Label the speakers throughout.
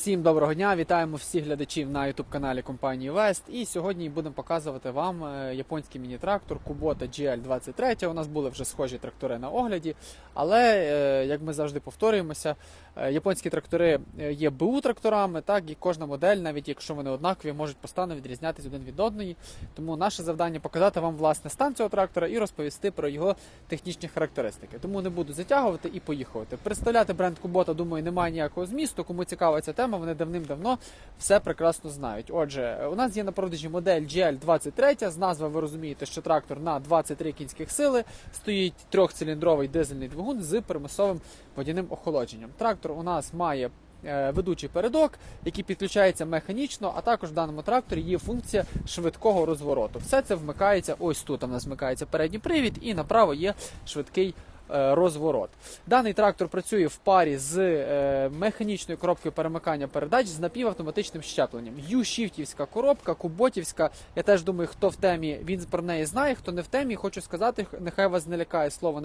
Speaker 1: Всім доброго дня! Вітаємо всіх глядачів на youtube каналі компанії West. І сьогодні будемо показувати вам е, японський міні-трактор Kubota GL23. У нас були вже схожі трактори на огляді, але е, як ми завжди повторюємося, е, японські трактори є БУ тракторами, так і кожна модель, навіть якщо вони однакові, можуть постану відрізнятися один від одної. Тому наше завдання показати вам власне стан цього трактора і розповісти про його технічні характеристики. Тому не буду затягувати і поїхати. Представляти бренд Kubota, думаю, немає ніякого змісту. Кому цікава ця тема, вони давним-давно все прекрасно знають. Отже, у нас є на продажі модель GL23. З назви ви розумієте, що трактор на 23 кінських сили стоїть трьохциліндровий дизельний двигун з примусовим водяним охолодженням. Трактор у нас має е, ведучий передок, який підключається механічно, а також в даному тракторі є функція швидкого розвороту. Все це вмикається ось тут. У нас вмикається передній привід, і направо є швидкий. Е, Розворот. Даний трактор працює в парі з е, механічною коробкою перемикання передач з напівавтоматичним щепленням. U-шіфтівська коробка, куботівська. Я теж думаю, хто в темі, він про неї знає. Хто не в темі, хочу сказати, нехай вас не лякає слово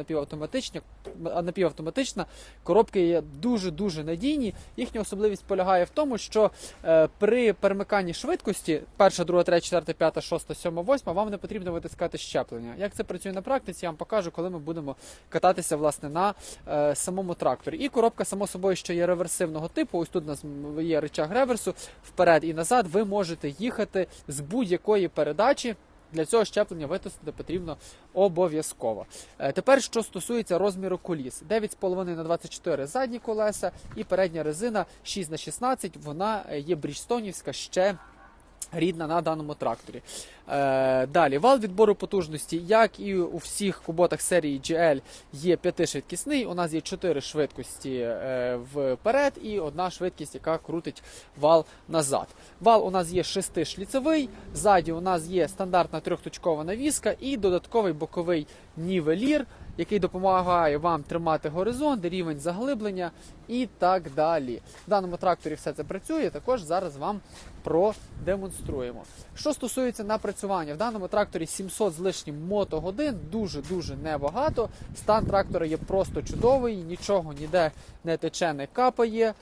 Speaker 1: напівавтоматична. Коробки є дуже-дуже надійні. Їхня особливість полягає в тому, що е, при перемиканні швидкості, перша, друга, третя, четверта, п'ята, шоста, сьома, восьма, вам не потрібно витискати щеплення. Як це працює на практиці, я вам покажу, коли ми будемо кататися власне на е, самому тракторі. І коробка, само собою, що є реверсивного типу. Ось тут у нас є рычаг реверсу вперед і назад. Ви можете їхати з будь-якої передачі. Для цього щеплення витиснути потрібно обов'язково. Е, Тепер, що стосується розміру коліс, 9,5 на 24 задні колеса і передня резина 6 на 16 вона е, є бріджстонівська ще. Рідна на даному тракторі. Е, далі, вал відбору потужності, як і у всіх куботах серії GL, є п'ятишвидкісний. У нас є чотири швидкості е, вперед і одна швидкість, яка крутить вал назад. Вал у нас є шестишліцевий, ззаді у нас є стандартна трьохточкова навіска і додатковий боковий нівелір, який допомагає вам тримати горизонт, рівень заглиблення і так далі. В даному тракторі все це працює. Також зараз вам продемонструємо. Що стосується напрацювання, в даному тракторі 700 з лишнім мотогодин, дуже-дуже небагато. Стан трактора є просто чудовий, нічого ніде не тече, не капає.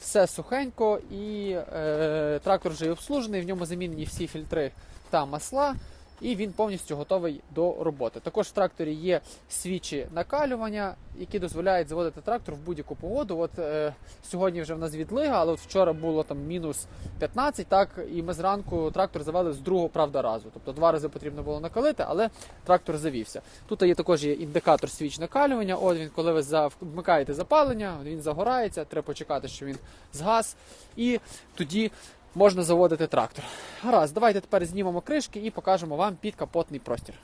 Speaker 1: Все сухенько і е, трактор вже обслужений, в ньому замінені всі фільтри та масла, і він повністю готовий до роботи. Також в тракторі є свічі накалювання, які дозволяють заводити трактор в будь-яку погоду. От е, сьогодні вже в нас відлига, але от вчора було там мінус 15, так і ми зранку трактор завели з другого правда разу. Тобто два рази потрібно було накалити, але трактор завівся. Тут є також є індикатор свіч накалювання. От він, коли ви вмикаєте запалення, він загорається, треба почекати, що він згас, і тоді можна заводити трактор. Гаразд, давайте тепер знімемо кришки і покажемо вам підкапотний простір.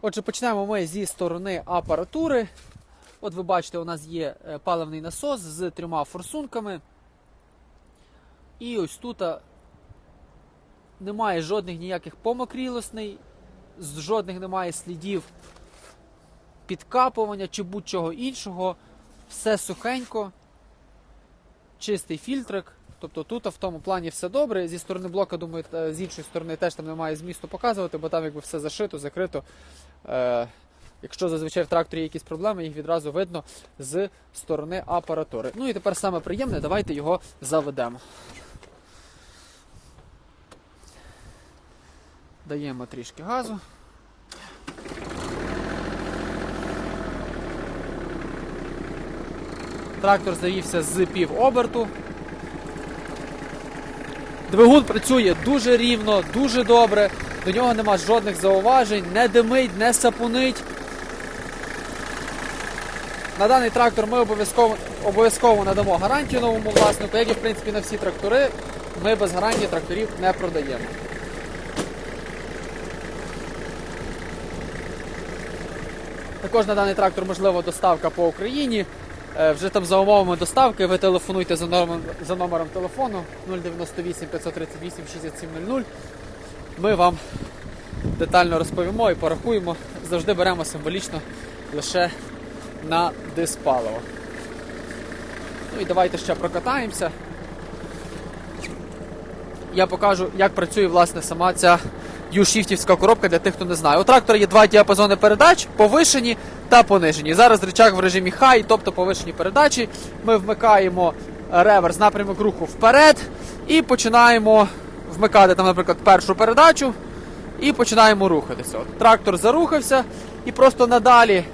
Speaker 1: Отже, почнемо ми зі сторони апаратури. От ви бачите, у нас є е, паливний насос з трьома форсунками. І ось тут немає жодних ніяких помокрілостей, жодних немає слідів підкапування чи будь-чого іншого. Все сухенько, чистий фільтрик. Тобто тут в тому плані все добре. Зі сторони блока, думаю, з іншої сторони теж там немає змісту показувати, бо там якби все зашито, закрито. Е, якщо зазвичай в тракторі є якісь проблеми, їх відразу видно з сторони апаратури. Ну і тепер саме приємне, давайте його заведемо. Даємо трішки газу. Трактор завівся з пів оберту. Двигун працює дуже рівно, дуже добре. До нього нема жодних зауважень, не димить, не сапунить. На даний трактор ми обов'язково обов'язково надамо гарантію новому власнику, як і в принципі на всі трактори. Ми без гарантії тракторів не продаємо. Також на даний трактор можлива доставка по Україні. Е, Вже там за умовами доставки ви телефонуйте за номером, за номером телефону 098 538 6700. Ми вам детально розповімо і порахуємо. Завжди беремо символічно лише на диспаливо. Ну і давайте ще прокатаємося. Я покажу, як працює власне сама ця U-шіфтівська коробка для тих, хто не знає. У трактора є два діапазони передач, повишені та понижені. Зараз рычаг в режимі high, тобто повишені передачі. Ми вмикаємо реверс, напрямок руху вперед. І починаємо вмикати там, наприклад, першу передачу. І починаємо рухатися. От, трактор зарухався, і просто надалі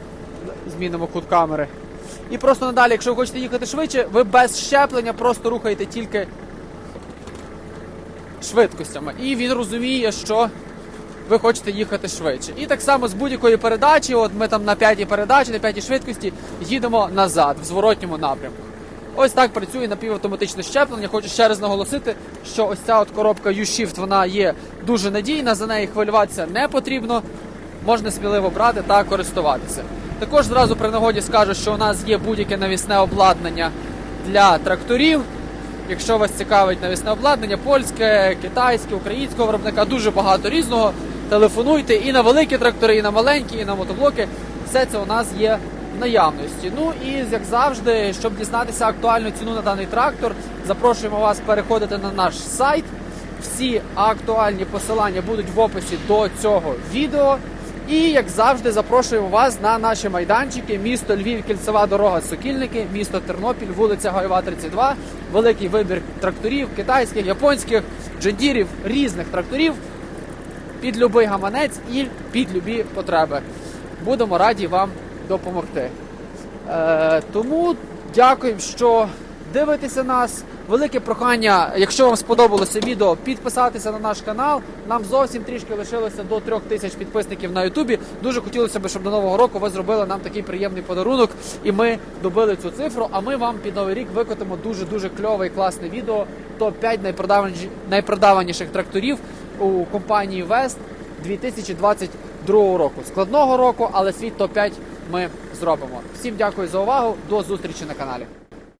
Speaker 1: змінимо кут камери. І просто надалі, якщо ви хочете їхати швидше, ви без щеплення просто рухаєте тільки швидкостями. І він розуміє, що ви хочете їхати швидше. І так само з будь-якої передачі, от ми там на п'ятій передачі, на п'ятій швидкості їдемо назад, в зворотньому напрямку. Ось так працює напівавтоматичне щеплення. Хочу ще раз наголосити, що ось ця от коробка U-Shift вона є дуже надійна, за неї хвилюватися не потрібно. Можна сміливо брати та користуватися. Також зразу при нагоді скажу, що у нас є будь-яке навісне обладнання для тракторів. Якщо вас цікавить навісне обладнання, польське, китайське, українського виробника, дуже багато різного. Телефонуйте і на великі трактори, і на маленькі, і на мотоблоки. Все це у нас є в наявності. Ну і як завжди, щоб дізнатися актуальну ціну на даний трактор, запрошуємо вас переходити на наш сайт. Всі актуальні посилання будуть в описі до цього відео. І як завжди, запрошуємо вас на наші майданчики. Місто Львів, кільцева дорога Сокільники, місто Тернопіль, вулиця Гайова, 32. Великий вибір тракторів, китайських, японських, джендірів, різних тракторів під любий гаманець і під любі потреби. Будемо раді вам допомогти. Е, тому дякуємо, що дивитеся нас. Велике прохання, якщо вам сподобалося відео, підписатися на наш канал. Нам зовсім трішки лишилося до трьох тисяч підписників на Ютубі. Дуже хотілося б, щоб до нового року ви зробили нам такий приємний подарунок, і ми добили цю цифру. А ми вам під новий рік викотимо дуже дуже кльове і класне відео. Топ 5 найпродавані- найпродаваніших тракторів у компанії Вест 2022 року. Складного року, але світ топ 5 ми зробимо. Всім дякую за увагу. До зустрічі на каналі.